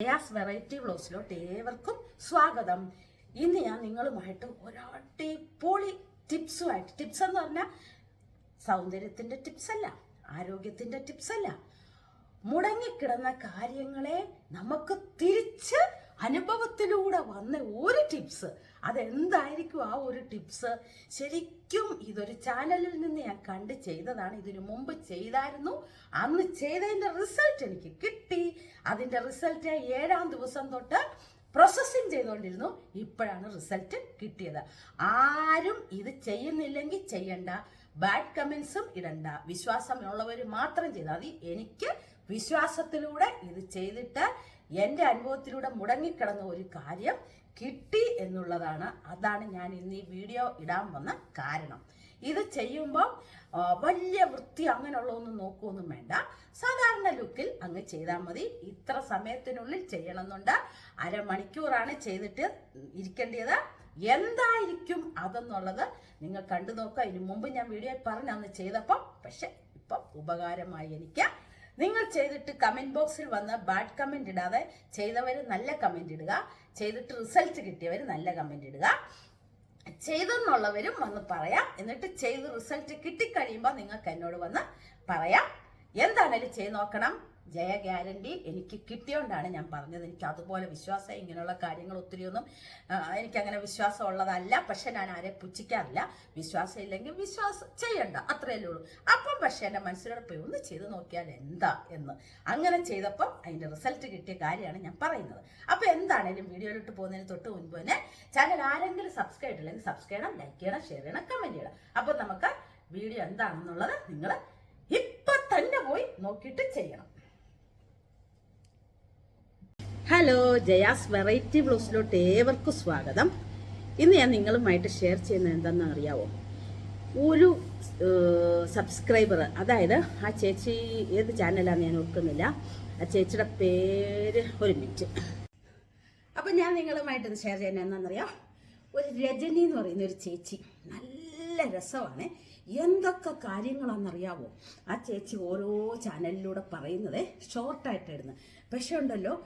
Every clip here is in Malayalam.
ജയാസ് വെറൈറ്റി വ്ലോഗ്സിലോട്ട് ഏവർക്കും സ്വാഗതം. ഇന്ന് ഞാൻ നിങ്ങളുമായിട്ട് ഒരടിപൊളി ടിപ്സുമായിട്ട് ടിപ്സ് എന്ന് പറഞ്ഞാൽ സൗന്ദര്യത്തിന്റെ ടിപ്സ് അല്ല ആരോഗ്യത്തിന്റെ ടിപ്സ് അല്ല മുടങ്ങിക്കിടന്ന കാര്യങ്ങളെ നമുക്ക് തിരിച്ച് അനുഭവത്തിലൂടെ വന്ന ഒരു ടിപ്സ് അതെന്തായിരിക്കും ആ ഒരു ടിപ്സ് ശരിക്കും ഇതൊരു ചാനലിൽ നിന്ന് ഞാൻ കണ്ട് ചെയ്തതാണ്. ഇതിനു മുമ്പ് ചെയ്തായിരുന്നു. അന്ന് ചെയ്തതിന്റെ റിസൾട്ട് എനിക്ക് കിട്ടി. അതിന്റെ റിസൾട്ട് ഏഴാം ദിവസം തൊട്ട് പ്രോസസ്സിങ് ചെയ്തുകൊണ്ടിരുന്നു. ഇപ്പോഴാണ് റിസൾട്ട് കിട്ടിയത്. ആരും ഇത് ചെയ്യുന്നില്ലെങ്കിൽ ചെയ്യണ്ട. ബാഡ് കമൻസും ഇടണ്ട. വിശ്വാസമുള്ളവർ മാത്രം ചെയ്താൽ മതി. എനിക്ക് വിശ്വാസത്തിലൂടെ ഇത് ചെയ്തിട്ട് എന്റെ അനുഭവത്തിലൂടെ മുടങ്ങിക്കിടന്ന ഒരു കാര്യം കിട്ടി എന്നുള്ളതാണ്. അതാണ് ഞാൻ ഇന്ന് ഈ വീഡിയോ ഇടാൻ വന്ന കാരണം. ഇത് ചെയ്യുമ്പോൾ വലിയ വൃത്തി അങ്ങനെയുള്ളതൊന്നും നോക്കുമൊന്നും വേണ്ട. സാധാരണ ലുക്കിൽ അങ്ങ് ചെയ്താൽ മതി. ഇത്ര സമയത്തിനുള്ളിൽ ചെയ്യണമെന്നുണ്ട്. അരമണിക്കൂറാണ് ചെയ്തിട്ട് ഇരിക്കേണ്ടത്. എന്തായിരിക്കും അതെന്നുള്ളത് നിങ്ങൾ കണ്ടു നോക്കുക. ഇതിനു മുമ്പ് ഞാൻ വീഡിയോ പറഞ്ഞു അന്ന് ചെയ്തപ്പം പക്ഷെ ഇപ്പം ഉപകാരമായി എനിക്ക് നിങ്ങൾ ചെയ്തിട്ട് കമന്റ് ബോക്സിൽ വന്ന് ബാഡ് കമന്റ് ഇടാതെ ചെയ്തവർ നല്ല കമന്റ് ഇടുക. ചെയ്തിട്ട് റിസൾട്ട് കിട്ടിയവർ നല്ല കമന്റ് ഇടുക. ചെയ്തെന്നുള്ളവരും വന്ന് പറയാം. എന്നിട്ട് ചെയ്ത് റിസൾട്ട് കിട്ടിക്കഴിയുമ്പോൾ നിങ്ങൾക്ക് എന്നോട് വന്ന് പറയാം. എന്താണേലും ചെയ്ത് നോക്കണം. ജയ ഗ്യാരണ്ടി എനിക്ക് കിട്ടിയോണ്ടാണ് ഞാൻ പറഞ്ഞത്. എനിക്ക് അതുപോലെ വിശ്വാസം ഇങ്ങനെയുള്ള കാര്യങ്ങൾ ഒത്തിരിയൊന്നും എനിക്കങ്ങനെ വിശ്വാസം ഉള്ളതല്ല. പക്ഷെ ഞാൻ ആരെ പുച്ഛിക്കാറില്ല. വിശ്വാസം ഇല്ലെങ്കിൽ വിശ്വാസം ചെയ്യണ്ട. അത്രയല്ലേ ഉള്ളൂ. അപ്പം പക്ഷെ എന്റെ മനസ്സിലൂടെ പോയി ഒന്ന് ചെയ്ത് നോക്കിയാൽ എന്താ എന്ന്. അങ്ങനെ ചെയ്തപ്പം അതിന്റെ റിസൾട്ട് കിട്ടിയ കാര്യമാണ് ഞാൻ പറയുന്നത്. അപ്പോൾ എന്താണേലും വീഡിയോയിലിട്ട് പോകുന്നതിന് തൊട്ട് മുൻപ് തന്നെ ചാനൽ ആരെങ്കിലും സബ്സ്ക്രൈബ് ചെയ്തില്ലെങ്കിൽ സബ്സ്ക്രൈബ് ചെയ്യണം ലൈക്ക് ചെയ്യണം ഷെയർ ചെയ്യണം കമന്റ് ചെയ്യണം. അപ്പം നമുക്ക് വീഡിയോ എന്താണെന്നുള്ളത് നിങ്ങൾ ഇപ്പം തന്നെ പോയി നോക്കിയിട്ട് ചെയ്യണം. ഹലോ ജയാസ് വെറൈറ്റി ബ്ലൗസിലോട്ട് ഏവർക്കും സ്വാഗതം. ഇന്ന് ഞാൻ നിങ്ങളുമായിട്ട് ഷെയർ ചെയ്യുന്നത് എന്താണെന്ന് അറിയാവോ ഒരു സബ്സ്ക്രൈബർ അതായത് ആ ചേച്ചി ഏത് ചാനലാണ് ഞാൻ ഓർക്കുന്നില്ല. ആ ചേച്ചിയുടെ പേര് ഒരു മിനിറ്റ്. അപ്പം ഞാൻ നിങ്ങളുമായിട്ട് ഷെയർ ചെയ്യുന്നത് എന്താണെന്നറിയാം? ഒരു രജനി എന്ന് പറയുന്ന ഒരു ചേച്ചി നല്ല രസമാണ്. എന്തൊക്കെ കാര്യങ്ങളാണെന്നറിയാവോ? ആ ചേച്ചി ഓരോ ചാനലിലൂടെ പറയുന്നത് ഷോർട്ടായിട്ട് പക്ഷെ ഉണ്ടല്ലോ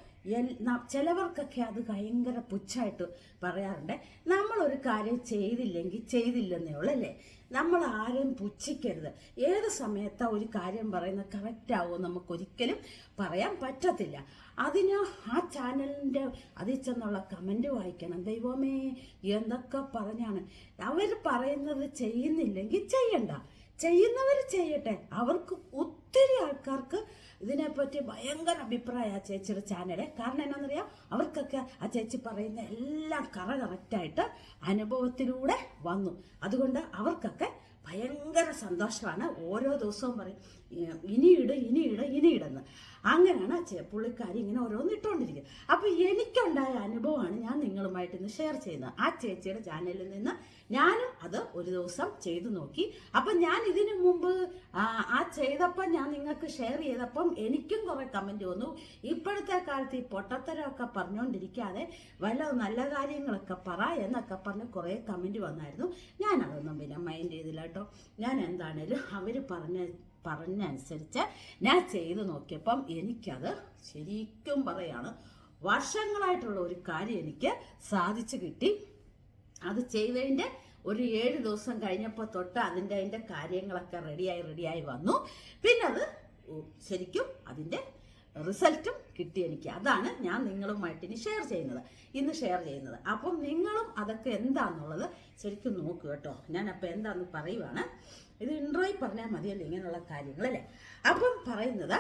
ചിലവർക്കൊക്കെ അത് ഭയങ്കര പുച്ഛമായിട്ട് പറയാറുണ്ട്. നമ്മളൊരു കാര്യം ചെയ്തില്ലെങ്കിൽ ചെയ്തില്ലെന്നേ ഉള്ളൂ അല്ലേ? നമ്മൾ ആരും പുച്ഛിക്കരുത്. ഏത് സമയത്താ ഒരു കാര്യം പറയുന്നത് കറക്റ്റ് ആവുമോ നമുക്കൊരിക്കലും പറയാൻ പറ്റത്തില്ല. അതിന് ആ ചാനലിന്റെ അതിൽ ചെന്നുള്ള കമന്റ് വായിക്കണം. ദൈവമേ എന്തൊക്കെ പറഞ്ഞാണ്. അവർ പറയുന്നത് ചെയ്യുന്നില്ലെങ്കിൽ ചെയ്യണ്ട. ചെയ്യുന്നവർ ചെയ്യട്ടെ. അവർക്ക് ഒത്തിരി ആൾക്കാർക്ക് ഇതിനെപ്പറ്റി ഭയങ്കര അഭിപ്രായം ചേച്ചിയുടെ ചാനൽ കാരണം എന്നാണെന്നറിയാം അവർക്കൊക്കെ ആ ചേച്ചി പറയുന്ന എല്ലാം കറ കറക്റ്റായിട്ട് അനുഭവത്തിലൂടെ വന്നു. അതുകൊണ്ട് അവർക്കൊക്കെ ഭയങ്കര സന്തോഷമാണ്. ഓരോ ദിവസവും പറയും "ഏ, ഇനി ഇട് ഇനി ഇട് ഇനി ഇടെന്ന്. അങ്ങനെയാണ് പുള്ളിക്കാരി ഇങ്ങനെ ഓരോന്ന് ഇട്ടുകൊണ്ടിരിക്കുന്നത് അപ്പോൾ എനിക്കുണ്ടായ അനുഭവമാണ് ഞാൻ നിങ്ങളുമായിട്ട് ഇന്ന് ഷെയർ ചെയ്യുന്നത്. ആ ചേച്ചിയുടെ ചാനലിൽ നിന്ന് ഞാനും അത് ഒരു ദിവസം ചെയ്തു നോക്കി. അപ്പം ഞാൻ ഇതിനു മുമ്പ് ആ ചെയ്തപ്പം ഞാൻ നിങ്ങൾക്ക് ഷെയർ ചെയ്തപ്പം എനിക്കും കുറേ കമന്റ് വന്നു. ഇപ്പോഴത്തെ കാലത്ത് ഈ പൊട്ടത്തരമൊക്കെ പറഞ്ഞുകൊണ്ടിരിക്കാതെ വല്ല നല്ല കാര്യങ്ങളൊക്കെ പറ എന്നൊക്കെ പറഞ്ഞ് കുറേ കമന്റ് വന്നായിരുന്നു. ഞാനതൊന്നും പിന്നെ മൈൻഡ് ചെയ്തില്ല കേട്ടോ. ഞാൻ എന്താണേലും അവർ പറഞ്ഞ പറഞ്ഞനുസരിച്ച് ഞാൻ ചെയ്ത് നോക്കിയപ്പം എനിക്കത് ശരിക്കും പറയാണ്. വർഷങ്ങളായിട്ടുള്ള ഒരു കാര്യം എനിക്ക് സാധിച്ചു കിട്ടി. അത് ചെയ്തതിന്റെ ഒരു ഏഴ് ദിവസം കഴിഞ്ഞപ്പോൾ തൊട്ട് അതിന്റെ അതിന്റെ കാര്യങ്ങളൊക്കെ റെഡിയായി റെഡിയായി വന്നു. പിന്നെ അത് ശരിക്കും അതിന്റെ റിസൾട്ടും കിട്ടി എനിക്ക്. അതാണ് ഞാൻ നിങ്ങളുമായിട്ട് ഇനി ഷെയർ ചെയ്യുന്നത്. ഇന്ന് ഷെയർ ചെയ്യുന്നത്. അപ്പം നിങ്ങളും അതൊക്കെ എന്താണെന്നുള്ളത് ശരിക്കും നോക്കുക കേട്ടോ. ഞാൻ അപ്പം എന്താണെന്ന് പറയുവാണ്. ഇത് ഇൻട്രോയിൽ പറഞ്ഞാൽ മതിയല്ലോ ഇങ്ങനെയുള്ള കാര്യങ്ങളല്ലേ അപ്പം പറയുന്നത്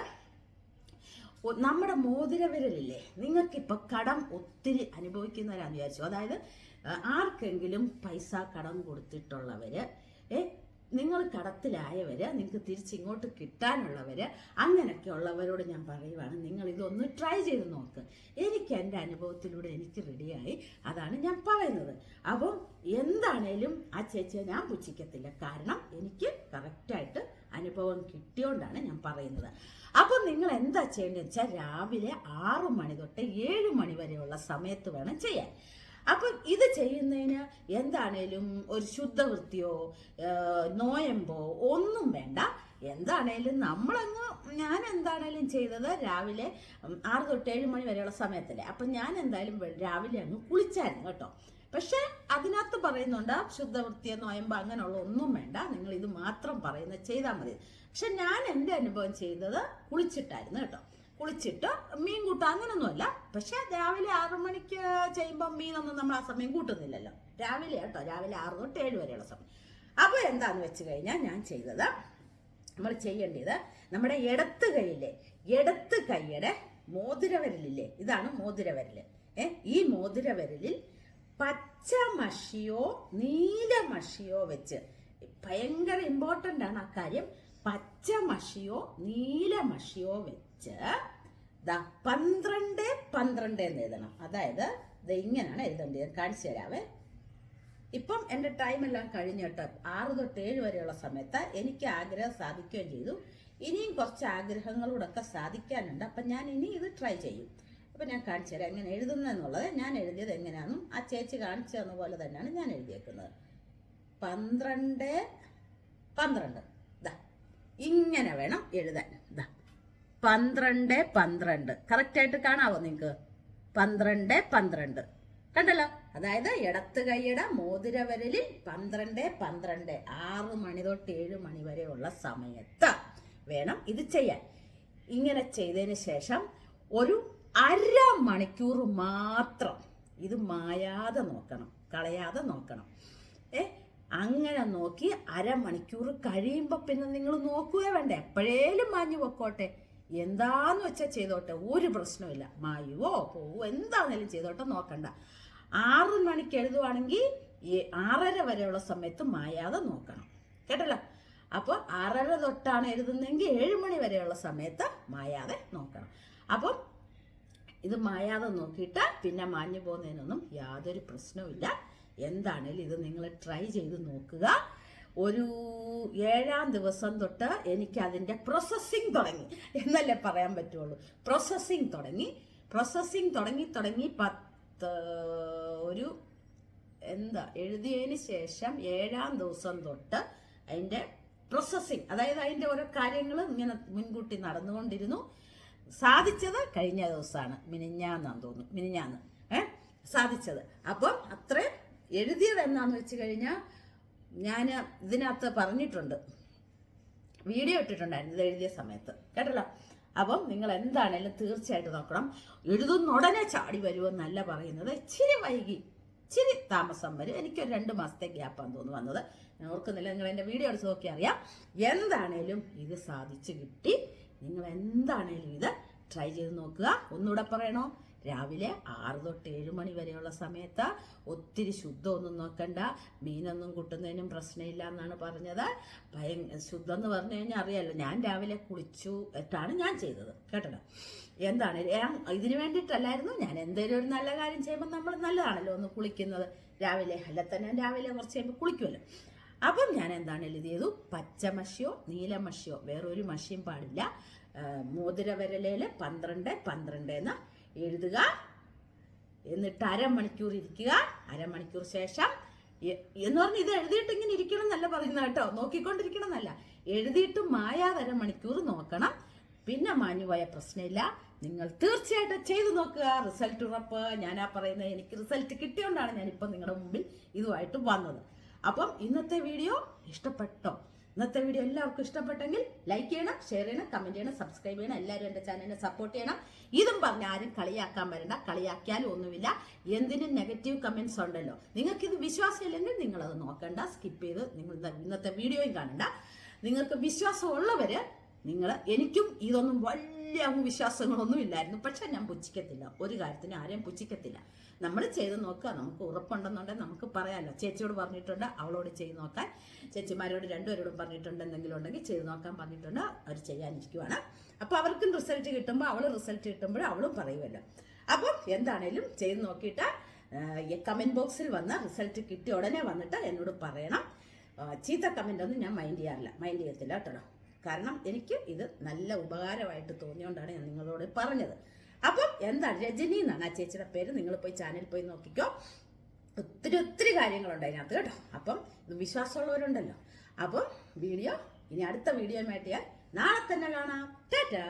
നമ്മുടെ മോതിരവിരലില്ലേ? നിങ്ങൾക്കിപ്പോൾ കടം ഒത്തിരി അനുഭവിക്കുന്നവരാന്ന് വിചാരിച്ചു. അതായത് ആർക്കെങ്കിലും പൈസ കടം കൊടുത്തിട്ടുള്ളവര് കടത്തിലായവര് നിങ്ങൾക്ക് തിരിച്ചിങ്ങോട്ട് കിട്ടാനുള്ളവര് അങ്ങനെയൊക്കെ ഉള്ളവരോട് ഞാൻ പറയുവാണ്. നിങ്ങൾ ഇതൊന്ന് ട്രൈ ചെയ്ത് നോക്ക്. എനിക്ക് എന്റെ അനുഭവത്തിലൂടെ എനിക്ക് റെഡിയായി അതാണ് ഞാൻ പറയുന്നത്. അപ്പം എന്താണേലും ആ ചേച്ചിയെ ഞാൻ പുച്ഛിക്കത്തില്ല. കാരണം എനിക്ക് കറക്റ്റായിട്ട് അനുഭവം കിട്ടിയോണ്ടാണ് ഞാൻ പറയുന്നത്. അപ്പോൾ നിങ്ങൾ എന്താ ചെയ്യേണ്ടതെന്ന് വെച്ചാൽ രാവിലെ ആറു മണി തൊട്ട് ഏഴ് മണി വരെയുള്ള സമയത്ത് വേണം ചെയ്യാൻ. അപ്പം ഇത് ചെയ്യുന്നതിന് എന്താണേലും ഒരു ശുദ്ധവൃത്തിയോ നോയമ്പോ ഒന്നും വേണ്ട. എന്താണേലും നമ്മളങ്ങ് ഞാൻ എന്താണേലും ചെയ്തത് രാവിലെ ആറ് തൊട്ട് ഏഴ് മണി വരെയുള്ള സമയത്തല്ലേ അപ്പം ഞാൻ എന്തായാലും രാവിലെ അങ്ങ് കുളിച്ചായിരുന്നു കേട്ടോ. പക്ഷെ അതിനകത്ത് പറയുന്നുണ്ട് ശുദ്ധവൃത്തിയോ നോയമ്പോ അങ്ങനെയുള്ള ഒന്നും വേണ്ട. നിങ്ങൾ ഇത് മാത്രം പറയുന്ന ചെയ്താൽ മതി. പക്ഷെ ഞാൻ എന്റെ അനുഭവം ചെയ്തത് കുളിച്ചിട്ടായിരുന്നു കേട്ടോ. കുളിച്ചിട്ട് മീൻ കൂട്ടുക അങ്ങനൊന്നുമല്ല. പക്ഷെ രാവിലെ ആറു മണിക്ക് ചെയ്യുമ്പോൾ മീനൊന്നും നമ്മൾ ആ സമയം കൂട്ടുന്നില്ലല്ലോ. രാവിലെ കേട്ടോ രാവിലെ ആറ് തൊട്ട് ഏഴ് വരെയുള്ള സമയം. അപ്പോൾ എന്താന്ന് വെച്ച് കഴിഞ്ഞാൽ ഞാൻ ചെയ്തത് നമ്മൾ ചെയ്യേണ്ടത് നമ്മുടെ ഇടത്ത് കൈയിലെ ഇടത്ത് കൈയുടെ മോതിരവരലില്ലേ ഇതാണ് മോതിരവരൽ ഏ ഈ മോതിരവരലിൽ പച്ച മഷിയോ നീല മഷിയോ വെച്ച് ഭയങ്കര ഇമ്പോർട്ടന്റ് ആണ് ആ കാര്യം. പച്ച മഷിയോ നീല മഷിയോ വെച്ച് ദാ പന്ത്രണ്ട് പന്ത്രണ്ട് എന്ന് എഴുതണം. അതായത് ഇത് ഇങ്ങനെയാണ് എഴുതേണ്ടത് കാണിച്ചു തരാവേ. ഇപ്പം എന്റെ ടൈമെല്ലാം എല്ലാം കഴിഞ്ഞു കേട്ടോ. ആറ് തൊട്ട് ഏഴ് വരെയുള്ള സമയത്ത് എനിക്ക് ആഗ്രഹം സാധിക്കുകയും ചെയ്തു. ഇനിയും കുറച്ച് ആഗ്രഹങ്ങളോടൊക്കെ സാധിക്കാനുണ്ട്. അപ്പം ഞാൻ ഇനി ഇത് ട്രൈ ചെയ്യും. അപ്പം ഞാൻ കാണിച്ചു തരാം എങ്ങനെ എഴുതുന്നതെന്നുള്ളത്. ഞാൻ എഴുതിയത് എങ്ങനെയാണെന്നും ആ ചേച്ചി കാണിച്ചു തന്ന പോലെ തന്നെയാണ് ഞാൻ എഴുതിയേക്കുന്നത്. പന്ത്രണ്ട് പന്ത്രണ്ട്. ദാ ഇങ്ങനെ വേണം എഴുതാൻ. ദാ പന്ത്രണ്ട് പന്ത്രണ്ട്. കറക്റ്റായിട്ട് കാണാവോ നിങ്ങൾക്ക് പന്ത്രണ്ട് പന്ത്രണ്ട്. കണ്ടല്ലോ? അതായത് ഇടത്ത് കൈയുടെ മോതിരവരലിൽ പന്ത്രണ്ട് പന്ത്രണ്ട്. ആറ് മണി തൊട്ട് ഏഴ് മണി വരെയുള്ള സമയത്ത് വേണം ഇത് ചെയ്യാൻ. ഇങ്ങനെ ചെയ്തതിന് ശേഷം ഒരു അര മണിക്കൂർ മാത്രം ഇത് മായാതെ നോക്കണം കളയാതെ നോക്കണം. ഏ അങ്ങനെ നോക്കി അരമണിക്കൂർ കഴിയുമ്പോൾ പിന്നെ നിങ്ങൾ നോക്കുകയേ വേണ്ട? എപ്പോഴേലും മാഞ്ഞു പൊക്കോട്ടെ. എന്താന്ന് വെച്ചാൽ ചെയ്തോട്ടെ ഒരു പ്രശ്നമില്ല മായുവോ പോവോ എന്താണേലും ചെയ്തോട്ടെ നോക്കണ്ട. ആറ് മണിക്ക് എഴുതുവാണെങ്കിൽ ആറര വരെയുള്ള സമയത്ത് മായാതെ നോക്കണം. കേട്ടല്ലോ? അപ്പോൾ ആറര തൊട്ടാണ് എഴുതുന്നതെങ്കിൽ ഏഴ് മണി വരെയുള്ള സമയത്ത് മായാതെ നോക്കണം. അപ്പം ഇത് മായാതെ നോക്കിയിട്ട് പിന്നെ മാഞ്ഞു പോകുന്നതിനൊന്നും യാതൊരു പ്രശ്നവുമില്ല. എന്താണേലും ഇത് നിങ്ങൾ ട്രൈ ചെയ്ത് നോക്കുക. ഒരു ഏഴാം ദിവസം തൊട്ട് എനിക്ക് അതിന്റെ പ്രോസസ്സിങ് തുടങ്ങി. എന്നല്ലേ പറയാൻ പറ്റുള്ളൂ. പ്രോസസ്സിങ് തുടങ്ങി. പ്രോസസ്സിങ് തുടങ്ങി തുടങ്ങി പത്ത് ഒരു എന്താ എഴുതിയതിന് ശേഷം ഏഴാം ദിവസം തൊട്ട് അതിന്റെ പ്രോസസ്സിങ് അതായത് അതിന്റെ ഓരോ കാര്യങ്ങൾ ഇങ്ങനെ മുൻകൂട്ടി നടന്നുകൊണ്ടിരുന്നു. സാധിച്ചത് കഴിഞ്ഞ ദിവസമാണ്. മിനിഞ്ഞാന്നാന്ന് തോന്നുന്നു. മിനിഞ്ഞാന്ന്. ഏ? സാധിച്ചത്. അപ്പം അത്രയും എഴുതിയത് എന്നാന്ന് വെച്ച് കഴിഞ്ഞാൽ ഞാൻ ഇതിനകത്ത് പറഞ്ഞിട്ടുണ്ട്. വീഡിയോ ഇട്ടിട്ടുണ്ടായിരുന്നു ഇത് എഴുതിയ സമയത്ത്. കേട്ടല്ലോ? അപ്പം നിങ്ങൾ എന്താണേലും തീർച്ചയായിട്ടും നോക്കണം. എഴുതുന്ന ഉടനെ ചാടി വരുമെന്നല്ല പറയുന്നത്. ഇച്ചിരി വൈകി ഇച്ചിരി താമസം വരും. എനിക്കൊരു രണ്ട് മാസത്തെ ഗ്യാപ്പാണ് തോന്നുന്നു വന്നത്. ഞാൻ ഓർക്കുന്നില്ല. നിങ്ങൾ എന്റെ വീഡിയോ എടുത്ത് നോക്കി അറിയാം. എന്താണേലും ഇത് സാധിച്ചു കിട്ടി. നിങ്ങൾ എന്താണേലും ഇത് ട്രൈ ചെയ്ത് നോക്കുക. ഒന്നുകൂടെ പറയണോ? രാവിലെ ആറ് തൊട്ട് ഏഴ് മണി വരെയുള്ള സമയത്ത് ഒത്തിരി ശുദ്ധമൊന്നും നോക്കണ്ട. മീനൊന്നും കൂട്ടുന്നതിനും പ്രശ്നമില്ല എന്നാണ് പറഞ്ഞത്. ഭയ ശുദ്ധം എന്ന് പറഞ്ഞു കഴിഞ്ഞാൽ അറിയാലോ ഞാൻ രാവിലെ കുളിച്ചു ഇട്ടാണ് ഞാൻ ചെയ്തത്. കേട്ടോ എന്താണ്? ഇതിനു വേണ്ടിയിട്ടല്ലായിരുന്നു. ഞാൻ എന്തെങ്കിലും ഒരു നല്ല കാര്യം ചെയ്യുമ്പോൾ നമ്മൾ നല്ലതാണല്ലോ ഒന്ന് കുളിക്കുന്നത്. രാവിലെ അല്ല തന്നെ രാവിലെ കുറച്ച് കഴിയുമ്പോൾ കുളിക്കുമല്ലോ. അപ്പം ഞാൻ എന്താണ് ഇത് ചെയ്തു? പച്ചമഷിയോ നീലമഷിയോ വേറൊരു മഷിയും പാടില്ല. മോതിരവിരലയിൽ പന്ത്രണ്ട് പന്ത്രണ്ട് എന്ന് എഴുതുക. എന്നിട്ട് അരമണിക്കൂർ ഇരിക്കുക. അരമണിക്കൂർ ശേഷം എന്ന് പറഞ്ഞ് ഇത് എഴുതിയിട്ട് ഇങ്ങനെ ഇരിക്കണം എന്നല്ല പറയുന്നത് കേട്ടോ. നോക്കിക്കൊണ്ടിരിക്കണം എന്നല്ല എഴുതിയിട്ട് മായാതെ അരമണിക്കൂർ നോക്കണം. പിന്നെ മാഞ്ഞുപോയ പ്രശ്നമില്ല. നിങ്ങൾ തീർച്ചയായിട്ടും ചെയ്തു നോക്കുക. റിസൾട്ട് ഉറപ്പ്. ഞാനാ പറയുന്നത് എനിക്ക് റിസൾട്ട് കിട്ടിയോണ്ടാണ് ഞാനിപ്പോൾ നിങ്ങളുടെ മുമ്പിൽ ഇതുമായിട്ട് വന്നത്. അപ്പം ഇന്നത്തെ വീഡിയോ ഇഷ്ടപ്പെട്ടോ? ഇന്നത്തെ വീഡിയോ എല്ലാവർക്കും ഇഷ്ടപ്പെട്ടെങ്കിൽ ലൈക്ക് ചെയ്യണം ഷെയർ ചെയ്യണം കമന്റ് ചെയ്യണം സബ്സ്ക്രൈബ് ചെയ്യണം. എല്ലാവരും എന്റെ ചാനലിനെ സപ്പോർട്ട് ചെയ്യണം. ഇതും പറഞ്ഞ് ആരും കളിയാക്കാൻ വരണ്ട കളിയാക്കിയാലും ഒന്നുമില്ല. എന്തിനും നെഗറ്റീവ് കമൻസ് ഉണ്ടല്ലോ. നിങ്ങൾക്ക് ഇത് നിങ്ങൾ നിങ്ങളത് നോക്കണ്ട സ്കിപ്പ് ചെയ്ത് നിങ്ങൾ ഇന്നത്തെ വീഡിയോയും കാണണ്ട. നിങ്ങൾക്ക് വിശ്വാസമുള്ളവര് നിങ്ങൾ എനിക്കും ഇതൊന്നും വലിയ അങ്ങ് വിശ്വാസങ്ങളൊന്നും ഇല്ലായിരുന്നു. പക്ഷെ ഞാൻ പുച്ഛിക്കത്തില്ല. ഒരു കാര്യത്തിന് ആരെയും പുച്ഛിക്കത്തില്ല. നമ്മൾ ചെയ്ത് നോക്കുക. നമുക്ക് ഉറപ്പുണ്ടെന്നുണ്ടെങ്കിൽ നമുക്ക് പറയാമല്ലോ. ചേച്ചിയോട് പറഞ്ഞിട്ടുണ്ട് അവളോട് ചെയ്ത് നോക്കാൻ. ചേച്ചിമാരോട് രണ്ടുപേരോടും പറഞ്ഞിട്ടുണ്ട് എന്തെങ്കിലും ഉണ്ടെങ്കിൽ ചെയ്ത് നോക്കാൻ പറഞ്ഞിട്ടുണ്ട്. അവർ ചെയ്യാനിരിക്കുവാണ്. അപ്പോൾ അവർക്കും റിസൾട്ട് കിട്ടുമ്പോൾ അവൾ റിസൾട്ട് കിട്ടുമ്പോൾ അവളും പറയുമല്ലോ. അപ്പം എന്താണേലും ചെയ്ത് നോക്കിയിട്ട് കമന്റ് ബോക്സിൽ വന്ന് റിസൾട്ട് കിട്ടിയ ഉടനെ വന്നിട്ട് എന്നോട് പറയണം. ചീത്ത കമന്റ് ഒന്നും ഞാൻ മൈൻഡ് ചെയ്യാറില്ല. മൈൻഡ് ചെയ്യത്തില്ല കേട്ടോ. കാരണം എനിക്ക് ഇത് നല്ല ഉപകാരമായിട്ട് തോന്നിയോണ്ടാണ് ഞാൻ നിങ്ങളോട് പറഞ്ഞത്. അപ്പം എന്താ രജനി എന്നാണ് ആ ചേച്ചിയുടെ പേര്. നിങ്ങൾ പോയി ചാനൽ പോയി നോക്കിക്കോ. ഒത്തിരി ഒത്തിരി കാര്യങ്ങളുണ്ട് അതിനകത്ത് കേട്ടോ. അപ്പം ഇത് വിശ്വാസമുള്ളവരുണ്ടല്ലോ. അപ്പം വീഡിയോ ഇനി അടുത്ത വീഡിയോയുമായിട്ട് ഞാൻ നാളെ തന്നെ കാണാം. ടാറ്റാ.